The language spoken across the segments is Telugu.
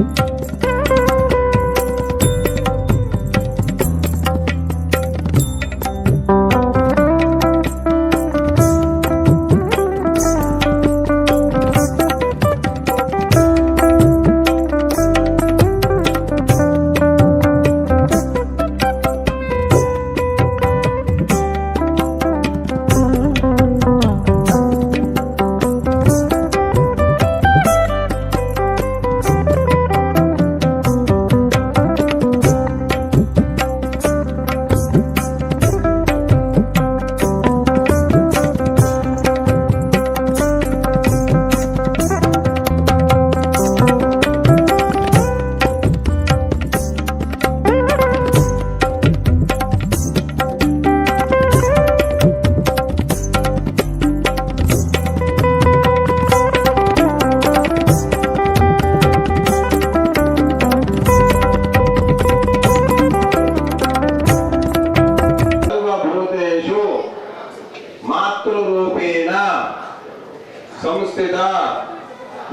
Música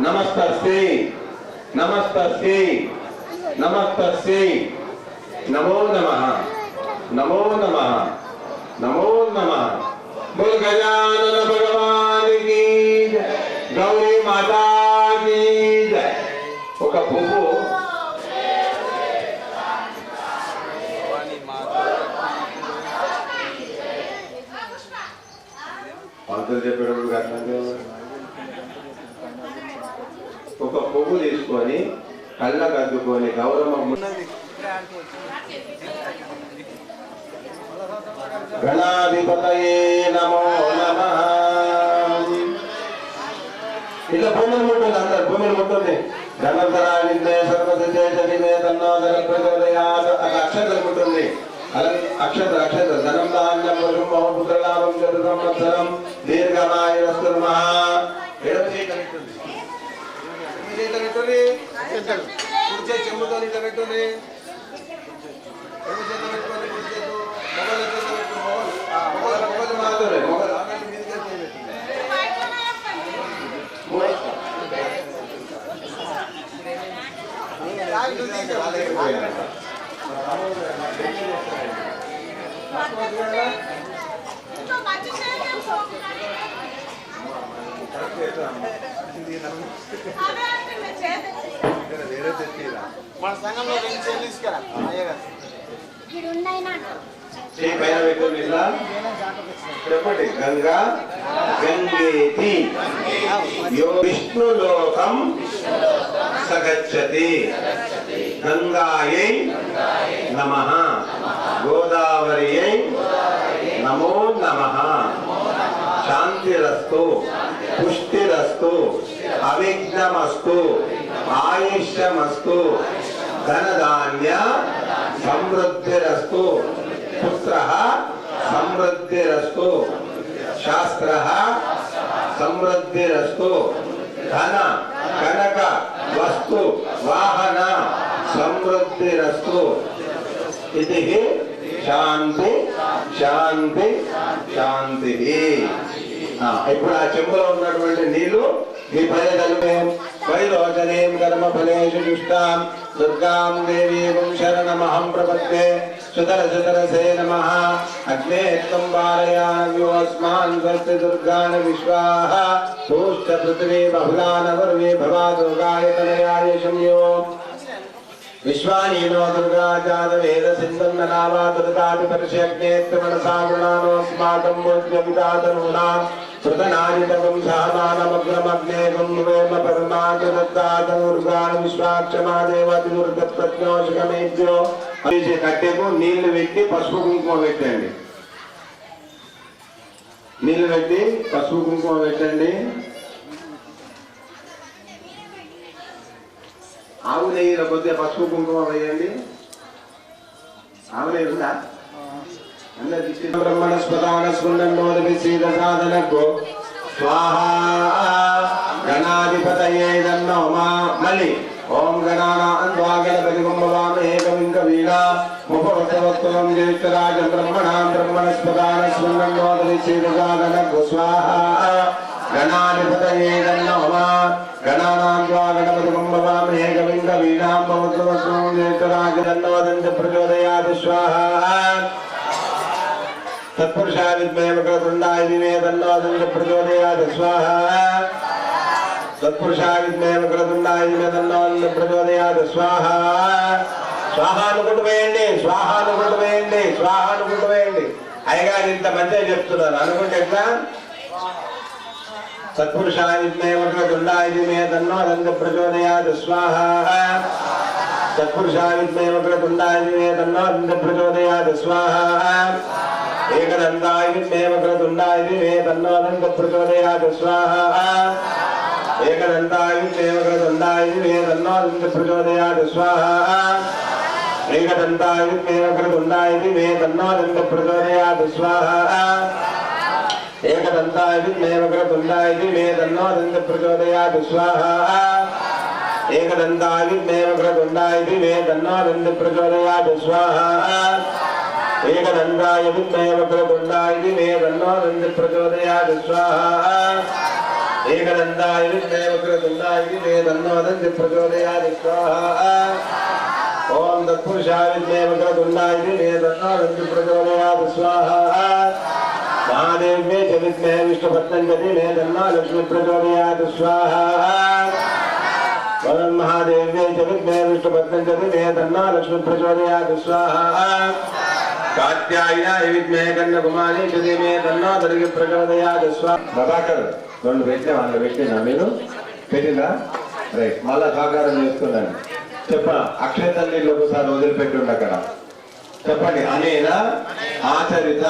నమస్తస్యై నమస్తస్యై నమస్తస్యై నమో నమ. నమో నమ. నమో నమ. బోల్ గజానన భగవాన్ కీ గౌరీ మాతా కీ ఒక పువ్వు. పంతులు చెప్పేటప్పుడు అట్లాగే ఒక తెచ్చుకొని తీసుకొని కళ్ళకు అద్దుకొని గౌరవం గణాధిపతయే నమో నమ. ఇట్లా భూమిని ముట్టుంది అందరు భూములు ముట్టుంది ధనంతరాణిందే సర్వసిద్ధే తన్నోదర ప్రచోదయాత్ అట్లా అక్షతలు ముట్టుంది అక్షత అక్షత ధనం ధాన్యం పుత్రలాభం చతు దీర్ఘమాయురస్తు మహా కనిపిస్తుంది కుడి చేయి చెంబుతో ఇట్లా పెట్టుని ఎడమ చేతిలో మన సంఘంలో రెండు చేతులు తీసుకురా అయ్యగారు చేయి పైన పెట్టుకుని ఇలా చెప్పండి గంగా గంగేతి యో విష్ణులోకం సగచ్చతి. గంగాయై నమ గోదావరియై నమో నమ. శాంతిరస్తు. పుష్టిరస్తు అవిఘ్నమస్తు ఆయుష్యమస్తు ధనధాన్య సమృద్ధిరస్తు పుత్ర సమృద్ధిరస్తు శాస్త్ర సమృద్ధిరస్తు ధన కనక వస్తు వాహన సమృద్ధిరస్తు. ఇది శాంతి శాంతి శాంతి ఇప్పుడు ఆ చెంబులో ఉన్నటువంటి నీళ్ళు మీ పదే కలిపే వైరోచనేం కర్మ ఫలేషు దుష్టాం. దుర్గాం దేవీం శరణమహం ప్రపత్తే సుతర సుతరసే నమ. అగ్నే త్వం వారయాస్మాన్ స్వస్తి దుర్గాన్ విశ్వాహ. సూష్ట పృథివీ బహుళానవర్వే భవాదుర్గాయ తనయాయ సంయో విశ్వానీనో దుర్గా జాత వేద సింధన్న నామా దుర్గాది పరిశగ్నేత్రమనసా గుణానోస్మాకం మోద్యమితాతనూనా శృతనాజితకం సహమానమగ్నమగ్నే గంవేమ పరమాజనత్తాతనుర్గాణ విశ్వాక్షమా దేవతి దుర్గ ప్రజ్ఞోషకమేజ్యో తీసే కట్టెకు నీళ్ళు పెట్టి పసుపు కుంకుమ పెట్టండి. నీళ్ళు పెట్టి పసుపు కుంకుమ పెట్టండి. ఆవు నెయ్యిలో కొద్దిగా పసుపు కుంకుమ వేయండి. ఆవు నెయ్యి ఉందా? బ్రహ్మణ స్పదాన స్కుందోదపి సీత సాధనకు స్వాహ గణాధిపతయే దన్నో మా మళ్ళీ. ఓం గణానా గణపతి కుంభవామే కవిం కవీనా ముఖవస్తవత్వం జ్యేష్ఠరాజ బ్రహ్మణాం బ్రహ్మణ స్పదాన స్వాహ గణాధిపతయే దన్నో మా గణానాం త్వా గణపతిమం భవామహే కవిం కవీనాం పవత్రవస్వం జేతరాజదన్నవదం చ ప్రచోదయామి స్వాహా తత్పురుషా విద్మయ వక్రతుండాయ దినే తన్నవదం చ ప్రచోదయామి స్వాహా తత్పురుషా విద్మయ వక్రతుండాయ దినే తన్నవదం చ ప్రచోదయామి స్వాహా స్వాహ అనుకుంటూ వేయండి స్వాహ అనుకుంటూ అనుకుంటే సత్పురుషాయ విద్మహే మకరతుండాయ దినే తన్నో రంగ ప్రచోదయాత్ స్వాహ. సత్పురుషాయ విద్మహే మకరతుండాయ దినే తన్నో రంగ ప్రచోదయాత్ స్వాహ ఏకదంతాయ విద్మహే మకరతుండాయ దినే తన్నో రంగ ప్రచోదయాత్ స్వాహ ఏకదంతాయ విద్మహే మకరతుండాయ దినే తన్నో రంగ ప్రచోదయాత్ స్వాహ ఏకదంతాయ విద్మహే మకరతుండాయ దినే తన్నో రంగ ప్రచోదయాత్ స్వాహ. ఏకదంతాయ విద్మహే వక్రతుండాయ దివే దంత ప్రచోదయాత్ స్వాహా. ఏకదంతాయ విద్మహే వక్రతుండాయ దివే దంత ప్రచోదయాత్ స్వాహా. ఏకదంతాయ విద్మహే వక్రతుండాయ దివే దంత ప్రచోదయాత్ స్వాహా. ఏకదంతాయ విద్మహే వక్రతుండాయ దివే దంత ప్రచోదయాత్ స్వాహా. ఓం తత్పురుషాయ విద్మహే వక్రతుండాయ దివే దంత ప్రచోదయాత్ స్వాహా. महादेव्ये च विद्महे विष्णुपत्तञ्जलि मे तन्ना लक्ष्मी प्रचोदयात् स्वाहा वरं महादेव्ये च विद्महे विष्णुपत्तञ्जलि मे तन्ना लक्ष्मी प्रचोदयात् स्वाहा कात्यायनाय विद्महे कन्याकुमारी च मे तन्ना दर्गी प्रचोदयात् स्वाहा ప్రభాకర్ రెండు పెట్టిన వాళ్ళు పెట్టినా మీరు పెట్టిందా రైట్ మళ్ళా సహకారం చేస్తున్నాను చెప్ప అక్షయ తల్లిలో ఒకసారి వదిలిపెట్టుండి అక్కడ చెప్పండి అనేన ఆచరిత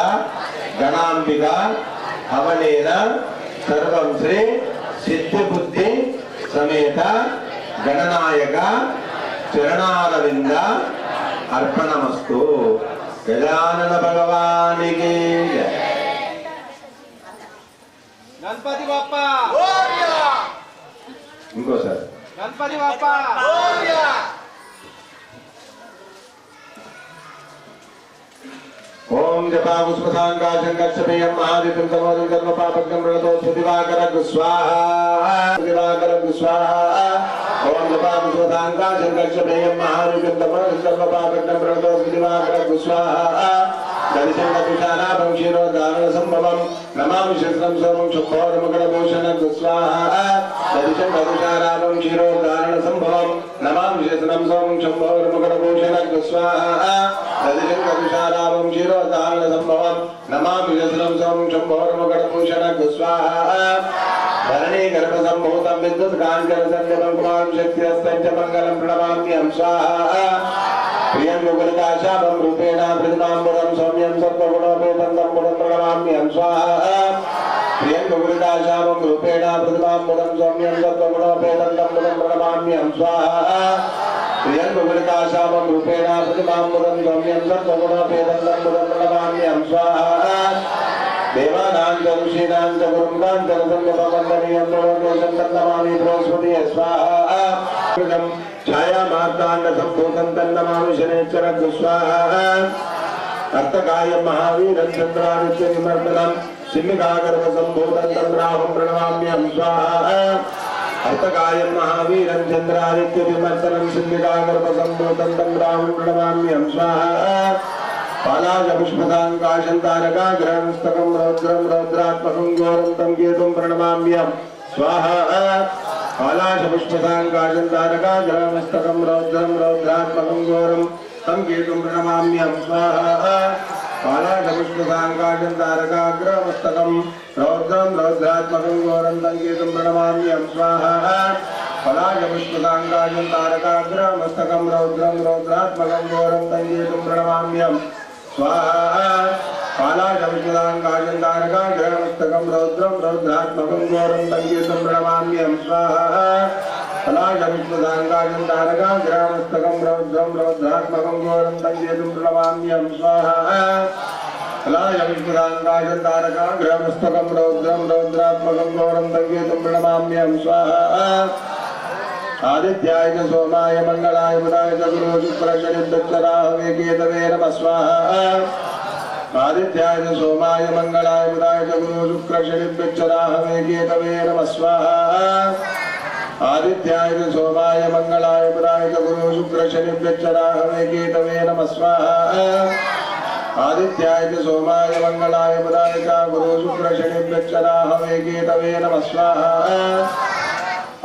గణాంబిక హవనేన సర్వం శ్రీ సిద్ధి బుద్ధి సమేత గణనాయక చరణారవింద అర్పణమస్తు. గజానన భగవానికి. గణపతి బప్ప! ఇంకోసారి. గణపతి బప్ప! ओम जपाकुष्पथाङ्गाशङ्कर्षपेयं महादितं तमोदं कर्मपापज्ञं प्रणतो सुदिवाकरगु स्वाहा। दिवाकरगु स्वाहा। ओम जपाकुष्पथाङ्गाशङ्कर्षपेयं महादितं तमोदं कर्मपापज्ञं प्रणतो सुदिवाकरगु स्वाहा। పాపకం ప్రణతో దివాకర స్వాహ దర్శన తుషారాభం క్షీరోద్ధారణ సంభవం నమామి శస్త్రం సోమం శుభోరమకరభూషణ స్వాహ దర్శన తుషారాభం క్షీరోద్ధారణ సంభవం నమామి శస్త్రం సోమం శుభోరమకరభూషణ స్వాహ దర్శన క్షీరో దారుణ సంభవం నమామి శస్త్రం సోమం శుభోరమకరభూషణ స్వాహ ధరణీ గర్భ సంభూతం విద్యుత్ కాంకర సంజనం కుమారం శక్తి హస్తం మంగళం ప్రణమామ్యం స్వాహ ప్రియం యుగలికాశాపం రూపేణ ప్రతిమాంబురం సౌమ్యం సత్వగుణోపేతం తంబురం ప్రణమామ్యం స్వాహ. ప్రియం యుగలికాశాపం రూపేణ ప్రతిమాంబురం సౌమ్యం సత్వగుణోపేతం తంబురం ప్రణమామ్యం స్వాహ. ప్రియం యుగలికాశాపం రూపేణ ప్రతిమాంబురం సౌమ్యం సత్వగుణోపేతం తంబురం ప్రణమామ్యం స్వాహ. దేవానాం చ ఋషీణాం గురుంగాం చ సంగమవందనీయం తన్నమామి బృహస్పతి స్వాహ ఛాయామార్తాండ సంభూతం తన్నమామి శనేశ్వర స్వాహ అర్థకాయం మహావీరం చంద్రాదిత్య విమర్దనం సిమ్మికాగర్భ చంద్రాహం ప్రణమామ్యం స్వాహ అర్థకాయం మహావీరం చంద్రాదిత్య సంభూతం తం ప్రణమామ్యం స్వాహ పాలాజ పుష్పదాంకాశం తారకాగ్రహస్తకం రౌద్రం రౌద్రాత్మకం ఘోరం తం కేతుం ప్రణమామ్యం స్వాహ పాలాజ పుష్పదాంకాశం తారకాగ్రహస్తకం రౌద్రం రౌద్రాత్మకం ఘోరం తం కేతుం ప్రణమామ్యం స్వాహ ఫలాజ పుష్పదాంగాజం తారకాగ్రమస్తకం రౌద్రం రౌద్రాత్మకం ఘోరం తంగేతుం ప్రణమామ్యం స్వాహ ఫలాజ పుష్పదాంగాజం తారకాగ్రమస్తకం రౌద్రం రౌద్రాత్మకం ఘోరం తంగేతుం ప్రణమామ్యం స్వాహ కళాజందాంగాజం తారకా గ్రామస్తకం రౌద్రం రౌద్రాత్మకం ఘోరం తంగేతుం ప్రణమామ్యం స్వాహ కళాజందాంగాజం తారకా గ్రామస్తకం రౌద్రం రౌద్రాత్మకం ఘోరం తంగేతుం ప్రణమామ్యం స్వాహ. ఆదిత్యాయ చ సోమాయ మంగళాయ బుధాయ చ గురు శుక్ర శని దక్షరాహవే కేతవే నమ స్వాహ ఆదిత్యాయ చ సోమాయ మంగళాయ బుధాయ చ గురు శుక్ర శని దక్షరాహవే కేతవే నమ స్వాహ ఆదిత్యాయ చ సోమాయ మంగళాయ బుధాయ చ గురు శుక్ర శని దక్షరాహవే కేతవే నమ స్వాహ ఆదిత్యాయ చ సోమాయ మంగళాయ బుధాయ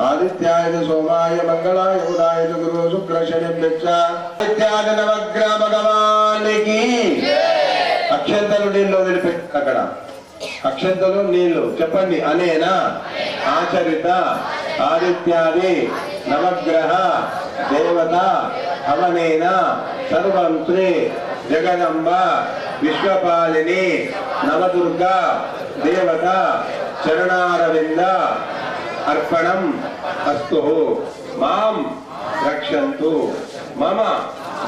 ఆదిత్యాయ సోమాయ మంగళాయ బుధాయ గురు శుక్ర శని ఆదిత్యాయ నవగ్రహ భగవానికి. అక్షంతలు నీళ్ళు వదిలిపెట్టి అక్కడ. అక్షంతలు నీళ్ళు చెప్పండి. అనేనా? ఆచరిత. ఆదిత్యాది నవగ్రహ దేవత అవనేన. సర్వం శ్రీ జగదంబ విశ్వపాలిని నవదుర్గ దేవత చరణారవింద అర్పణం అస్తు. మాం రక్షంతు. మమ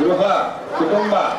గృహ కుటుంబ